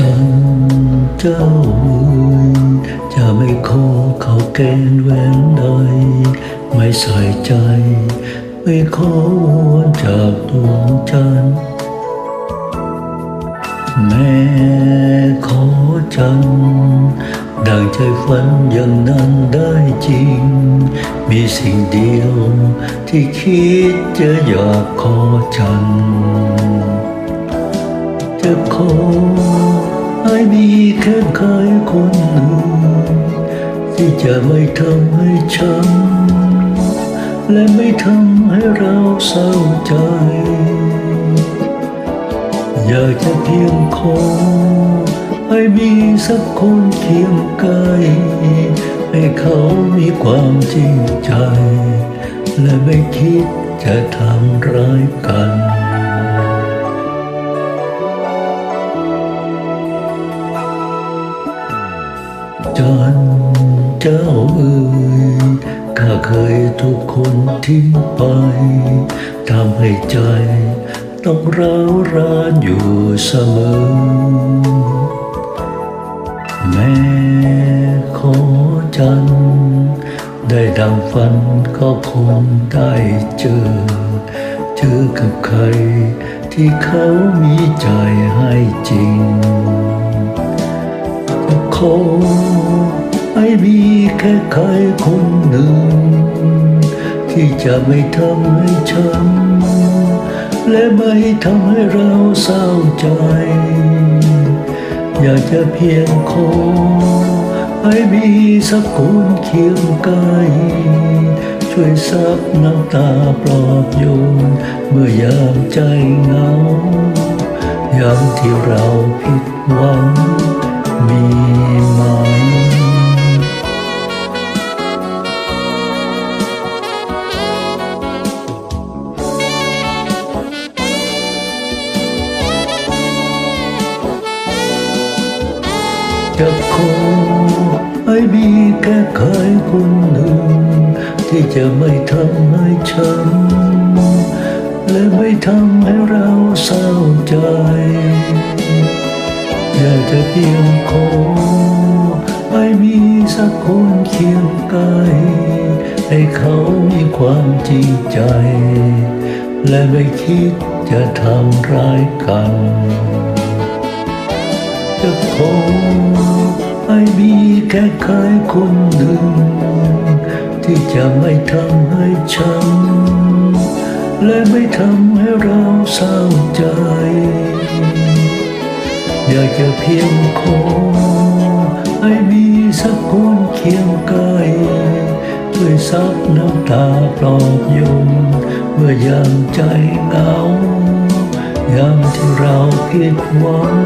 จนเจ้าจะไม่ขอเขาแกนแหวนใด ไม่ใส่ใจ ไม่ขอวนจากดวงจันทร์แม่ขอจันทร์ดังใจฝันอย่างนั้นได้จริง มีสิ่งเดียวที่คิดจะอยากขอจันทร์จะขอ ให้มีแค่ใครคนหนึ่ง ที่จะไม่ทำให้ช้ำและไม่ทำให้เราเศร้าใจ อยากจะเพียงขอให้มีสักคนเคียงกายให้เขามีความจริงใจ และไม่คิดจะทำร้ายกัน จนเจ้าเอ่ยข้าเคยทุกคนทิ้งไปทำให้ใจ ต้องร้าวรานอยู่เสมอ แม่ขอจัน ได้ดังฝันก็คงได้เจอ เจอกับใครที่เขามีใจให้จริง ขอให้มีแค่ใครคนหนึ่ง ที่จะไม่ทำให้ช้ำและไม่ทำให้เราเศร้าใจ อยากจะเพียงขอให้มีสักคนเคียงกายช่วยซับน้ำตาปลอบโยนเมื่อยามใจเหงา ยามที่เราผิดหวัง จะขอให้มีแค่ใครคนหนึ่ง ที่จะไม่ทำให้ช้ำและไม่ทำให้เราเศร้าใจ อยากจะเพียงขอให้มีสักคนเคียงกายให้เขามีความจริงใจ และไม่คิดจะทำร้ายกัน จะขอให้มีแค่ใครคนหนึ่ง ที่จะไม่ทำให้ช้ำและไม่ทำให้เราเศร้าใจ อยากจะเพียงขอให้มีสักคนเคียงกายด้วยซับน้ำตาปลอบโยนเมื่อยามใจเหงายามที่เราผิดหวัง